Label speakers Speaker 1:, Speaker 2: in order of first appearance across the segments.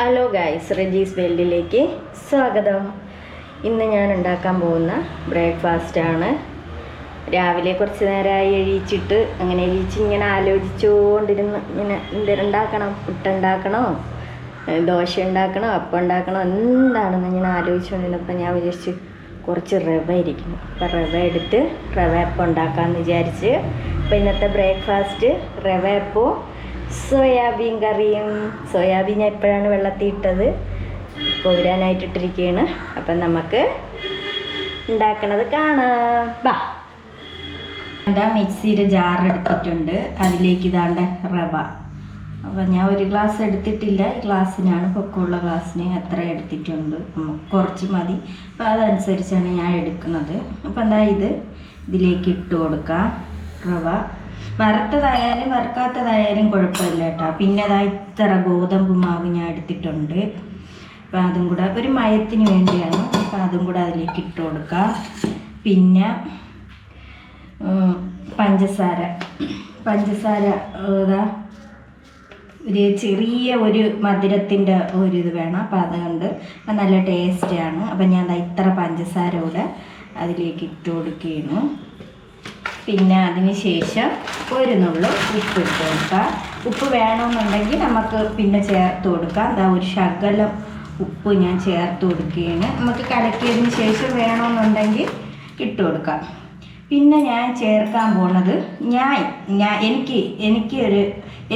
Speaker 1: Hello guys Reji's വേൾഡിലേക്ക് സ്വാഗതം. ഇന്ന് ഞാൻ ഉണ്ടാക്കാൻ പോകുന്ന ബ്രേക്ക്ഫാസ്റ്റ് ആണ്. രാവിലെ കുറച്ച് നേരമായി എഴുതിച്ചിട്ട് അങ്ങനെ എഴുതിച്ച് ഇങ്ങനെ ആലോചിച്ചുകൊണ്ടിരുന്ന് ഇങ്ങനെ എന്തെങ്കിലും ഉണ്ടാക്കണം? പുട്ടുണ്ടാക്കണോ ദോശ ഉണ്ടാക്കണോ? അപ്പം ഉണ്ടാക്കണോ? എന്താണെന്ന് ഇങ്ങനെ ആലോചിച്ചുകൊണ്ടിരുന്നപ്പോൾ ഞാൻ വിചാരിച്ച് കുറച്ച് റവ ഇരിക്കുന്നു. അപ്പം റവ എടുത്ത് റവ അപ്പം ഉണ്ടാക്കാമെന്ന് വിചാരിച്ച്. അപ്പം ഇന്നത്തെ ബ്രേക്ക്ഫാസ്റ്റ് റവ അപ്പവും സോയാബീൻ കറിയും സോയാബീൻ ഞാൻ എപ്പോഴാണ് വെള്ളത്തിൽ ഇട്ടത്. കോരാനായിട്ട് ഇട്ടിരിക്കുകയാണ് അപ്പം നമുക്ക് ഉണ്ടാക്കണത് കാണാം. ബാ മിക്സിയുടെ ജാർ എടുത്തിട്ടുണ്ട്. അതിലേക്ക് ഇതാണ്ട് റവ. അപ്പം ഞാൻ ഒരു ഗ്ലാസ് എടുത്തിട്ടില്ല. ഈ ഗ്ലാസ്സിനാണ് പൊക്കമുള്ള ഗ്ലാസ്സിന് അത്ര എടുത്തിട്ടുണ്ട്. കുറച്ച് മതി. അപ്പം അതനുസരിച്ചാണ് ഞാൻ എടുക്കുന്നത്. അപ്പം എന്താ ഇത് ഇതിലേക്ക് ഇട്ട് കൊടുക്കാം. റവ. വറുത്തതായാലും വറുക്കാത്തതായാലും കുഴപ്പമില്ല കേട്ടോ. പിന്നെ അതാ ഇത്ര ഗോതമ്പ് മാവ് ഞാൻ എടുത്തിട്ടുണ്ട്. അപ്പം അതും കൂടെ ഒരു മയത്തിന് വേണ്ടിയാണ്. അപ്പം അതും കൂടെ അതിലേക്ക് ഇട്ട് കൊടുക്കാം. പിന്നെ പഞ്ചസാര. പഞ്ചസാര ഏതാ ഒരു ചെറിയ ഒരു മധുരത്തിന്റെ ഒരു ഇത് വേണം. അപ്പം അതുകൊണ്ട് അപ്പം നല്ല ടേസ്റ്റാണ് അപ്പം ഞാൻ ഇത്ര പഞ്ചസാര കൂടെ അതിലേക്ക് ഇട്ട് കൊടുക്കുകയാണ് പിന്നെ അതിന് ശേഷം ഒരു നുള്ളു ഉപ്പ് ഇട്ട് കൊടുക്കാം ഉപ്പ് വേണമെന്നുണ്ടെങ്കിൽ നമുക്ക് പിന്നെ ചേർത്ത് കൊടുക്കാം. അതാ ഒരു ശകലം ഉപ്പ് ഞാൻ ചേർത്ത് കൊടുക്കുകയാണ്. നമുക്ക് കലക്കിയതിന് ശേഷം വേണമെന്നുണ്ടെങ്കിൽ ഇട്ട് കൊടുക്കാം. പിന്നെ ഞാൻ ചേർക്കാൻ പോണത് ഞാൻ ഞാൻ എനിക്ക് എനിക്ക് ഒരു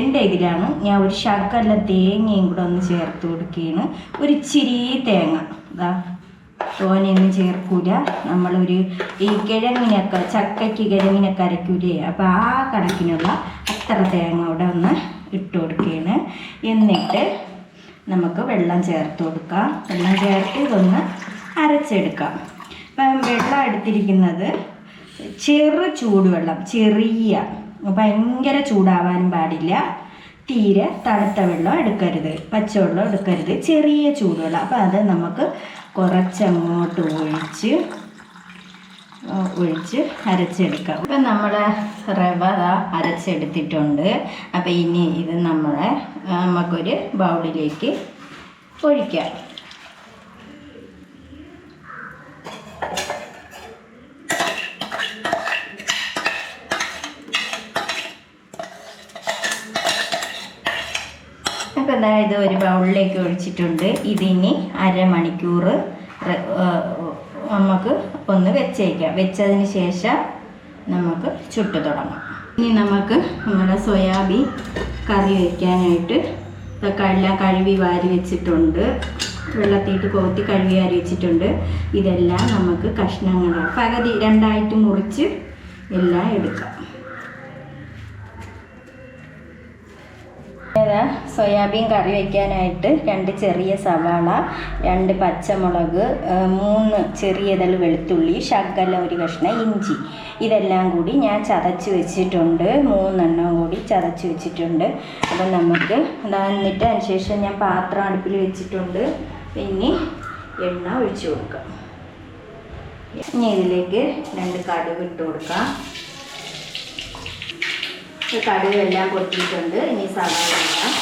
Speaker 1: എന്റെ ഇതിലാണ് ഞാൻ ഒരു ശകല തേങ്ങയും കൂടെ ഒന്ന് ചേർത്ത് കൊടുക്കുകയാണ്. ഒരു ഇച്ചിരി തേങ്ങ. ഇതാ തോനെയൊന്നും ചേർക്കൂല. നമ്മളൊരു ഈ കിഴങ്ങിനൊക്കെ ചക്കയ്ക്ക് കിഴങ്ങിനൊക്കെ അരക്കൂലേ അപ്പോൾ ആ കണക്കിനുള്ള അത്ര തേങ്ങ അവിടെ ഒന്ന് ഇട്ട് കൊടുക്കുകയാണ് എന്നിട്ട് നമുക്ക് വെള്ളം ചേർത്ത് കൊടുക്കാം. വെള്ളം ചേർത്ത് ഇതൊന്ന് അരച്ചെടുക്കാം. അപ്പം വെള്ളം എടുത്തിരിക്കുന്നത് ചെറു ചൂടുവെള്ളം ചെറിയ ഭയങ്കര ചൂടാവാനും പാടില്ല. തീരെ തണുത്ത വെള്ളം എടുക്കരുത് പച്ചവെള്ളം എടുക്കരുത് ചെറിയ ചൂടുവെള്ളം. അപ്പം അത് നമുക്ക് കുറച്ചങ്ങോട്ട് ഒഴിച്ച് ഒഴിച്ച് അരച്ചെടുക്കാം. ഇപ്പം നമ്മൾ റവ അരച്ചെടുത്തിട്ടുണ്ട്. അപ്പം ഇനി ഇത് നമ്മളെ നമുക്കൊരു ബൗളിലേക്ക് ഒഴിക്കാം. അപ്പം എന്താ ഇത് ഒരു ബൗളിലേക്ക് ഒഴിച്ചിട്ടുണ്ട്. ഇതിനി അരമണിക്കൂർ നമുക്ക് ഒന്ന് വെച്ചേക്കാം. വെച്ചതിന് ശേഷം നമുക്ക് ചുട്ട് തുടങ്ങാം. ഇനി നമുക്ക് നമ്മുടെ സോയാബീൻ കറി വയ്ക്കാനായിട്ട് എല്ലാം കഴുകി വാരി വെച്ചിട്ടുണ്ട്. വെള്ളത്തിയിട്ട് കോത്തി കഴുകി വാരി വെച്ചിട്ടുണ്ട്. ഇതെല്ലാം നമുക്ക് കഷ്ണങ്ങൾ പകുതി രണ്ടായിട്ട് മുറിച്ച് എല്ലാം എടുക്കാം. സോയാബീൻ കറി വയ്ക്കാനായിട്ട് രണ്ട് ചെറിയ സവാള രണ്ട് പച്ചമുളക് മൂന്ന് ചെറിയ വെളുത്തുള്ളി ശകല ഒരു കഷ്ണം ഇഞ്ചി. ഇതെല്ലാം കൂടി ഞാൻ ചതച്ച് വെച്ചിട്ടുണ്ട്. മൂന്നെണ്ണം കൂടി ചതച്ച് വെച്ചിട്ടുണ്ട്. അപ്പം നമുക്ക് എന്നിട്ട് അതിനുശേഷം ഞാൻ പാത്രം അടുപ്പിൽ വെച്ചിട്ടുണ്ട്. പിന്നെ എണ്ണ ഒഴിച്ചു കൊടുക്കാം. ഇനി ഇതിലേക്ക് രണ്ട് കടുക് ഇട്ട് കൊടുക്കാം. കടുക് എല്ലാം പൊട്ടിയിട്ടുണ്ട് ഇനി സവാള ഇടാം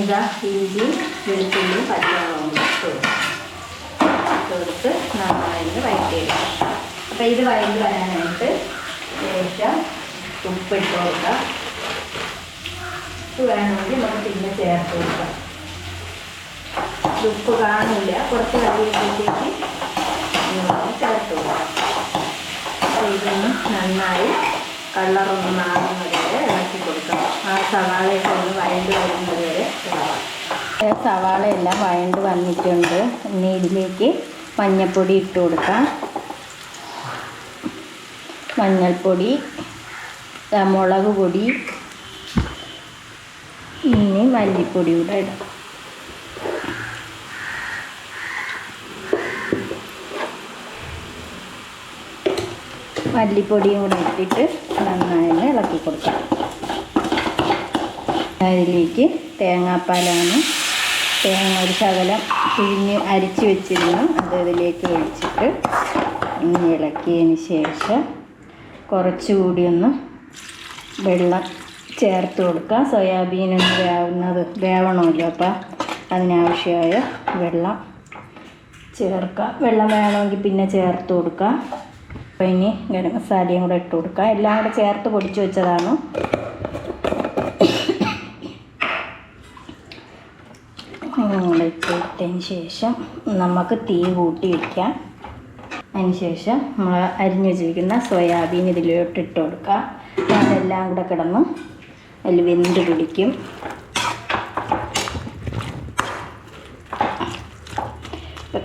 Speaker 1: ഇതാ ഇഞ്ചി വെളുത്തുള്ളി പച്ചമുളകും ഇട്ട് കൊടുക്കാം. ഇട്ട് കൊടുത്ത് നന്നായി വഴറ്റിയെടുക്കാം. അപ്പം ഇത് വഴറ്റി വരാനായിട്ട് ശേഷം ഉപ്പിട്ട് കൊടുക്കാം. ഉപ്പ് വേണമെങ്കിൽ നമുക്ക് പിന്നെ ചേർത്ത് കൊടുക്കാം. ഉപ്പ് കാണില്ല കുറച്ച് കഴിയുമ്പോഴത്തേക്ക് ഇങ്ങനെ നന്നായി കളറൊന്ന് മാറുന്നത് വരെ ഇളക്കി കൊടുക്കണം ആ സവാളയൊക്കെ ഒന്ന് വഴണ്ട് വരുന്നത് വരെ സവാള എല്ലാം വഴണ്ട് വന്നിട്ടുണ്ട്. ഇനി ഇതിലേക്ക് മഞ്ഞൾപ്പൊടി ഇട്ട് കൊടുക്കാം. മഞ്ഞൾപ്പൊടി മുളക് പൊടി ഇനി മല്ലിപ്പൊടി കൂടെ ഇടാം. മല്ലിപ്പൊടിയും കൂടെ ഇട്ടിട്ട് നന്നായി ഇളക്കി കൊടുക്കാം. അതിലേക്ക് തേങ്ങാപ്പാലാണ്. തേങ്ങ ഒരു ശകലം പിഴിഞ്ഞ് അരിച്ച് വെച്ചിരുന്നു. അത് ഇതിലേക്ക് ഒഴിച്ചിട്ട് ഇനി ഇളക്കിയതിന് ശേഷം കുറച്ചുകൂടി ഒന്ന് വെള്ളം ചേർത്ത് കൊടുക്കുക സോയാബീൻ ഒന്ന് വേവുന്നത് വേവണമല്ലോ അപ്പം അതിനാവശ്യമായ വെള്ളം ചേർക്കുക വെള്ളം വേണമെങ്കിൽ പിന്നെ ചേർത്ത് കൊടുക്കുക അപ്പോൾ ഇനി ഗരം മസാലയും കൂടെ ഇട്ട് കൊടുക്കുക എല്ലാം കൂടെ ചേർത്ത് പൊടിച്ച് വെച്ചതാണ്. ഇട്ടതിന് ശേഷം നമുക്ക് തീ കൂട്ടി വയ്ക്കാം അതിന് ശേഷം നമ്മൾ അരിഞ്ഞു വെച്ചിരിക്കുന്ന സോയാബീൻ ഇതിലോട്ട് ഇട്ട് കൊടുക്കുക അതെല്ലാം കൂടെ കിടന്ന് അതിൽ വെന്ത് പിടിക്കും ഇപ്പം ക-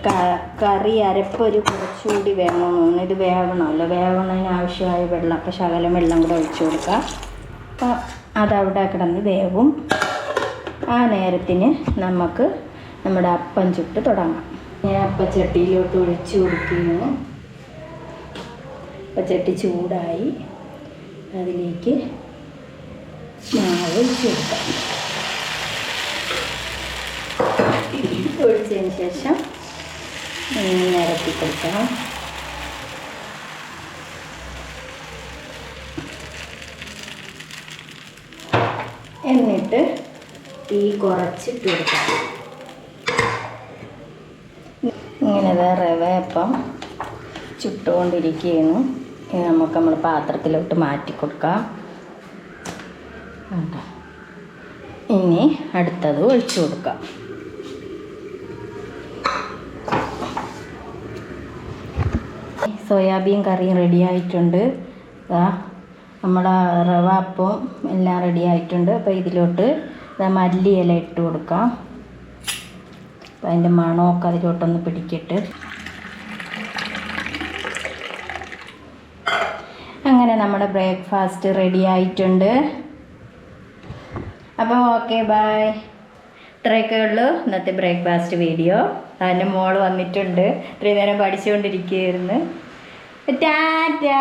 Speaker 1: കറി അരപ്പൊരു കുറച്ചുകൂടി വേണമെന്ന് ഇത് വേവണമല്ലോ. വേവണതിന് ആവശ്യമായ വെള്ളം അപ്പം ശകലം വെള്ളം കൂടെ ഒഴിച്ചു കൊടുക്കുക അപ്പം അതവിടെ കിടന്ന് വേവും. ആ നേരത്തിന് നമുക്ക് നമ്മുടെ അപ്പം ചുട്ട് തുടങ്ങാം. ഞാൻ അപ്പച്ചട്ടിയിലോട്ട് ഒഴിച്ചു കൊടുക്കുന്നു. അപ്പച്ചട്ടി ചൂടായി. അതിലേക്ക് മാവ് ഒഴിച്ചു കൊടുക്കാം. ഒഴിച്ചതിന് ശേഷം നിരത്തി കൊടുക്കണം. എന്നിട്ട് തീ കുറച്ചിട്ട് കൊടുക്കാം. ഇങ്ങനെ റവ അപ്പം ചുട്ടുകൊണ്ടിരിക്കുകയാണ്. നമുക്ക് നമ്മൾ പാത്രത്തിലോട്ട് മാറ്റി കൊടുക്കാം? ഇനി അടുത്തത് ഒഴിച്ചു കൊടുക്കാം. സോയാബീൻ കറി റെഡി ആയിട്ടുണ്ട്. ദാ നമ്മുടെ റവ അപ്പം എല്ലാം റെഡി ആയിട്ടുണ്ട്. അപ്പോൾ ഇതിലോട്ട് മല്ലി മല്ലിയില ഇട്ട് കൊടുക്കാം. അപ്പം അതിന്റെ മണമൊക്കെ അതിലോട്ടൊന്ന് പിടിക്കട്ട്. അങ്ങനെ നമ്മുടെ ബ്രേക്ക്ഫാസ്റ്റ് റെഡി ആയിട്ടുണ്ട്. അപ്പോൾ ഓക്കെ ബായ് ഇത്രയൊക്കെ ഉള്ളൂ ഇന്നത്തെ ബ്രേക്ക്ഫാസ്റ്റ് വീഡിയോ അതിന്റെ മോൾ വന്നിട്ടുണ്ട്. ഇത്രയും നേരം പഠിച്ചുകൊണ്ടിരിക്കുകയായിരുന്നു. ടാറ്റാ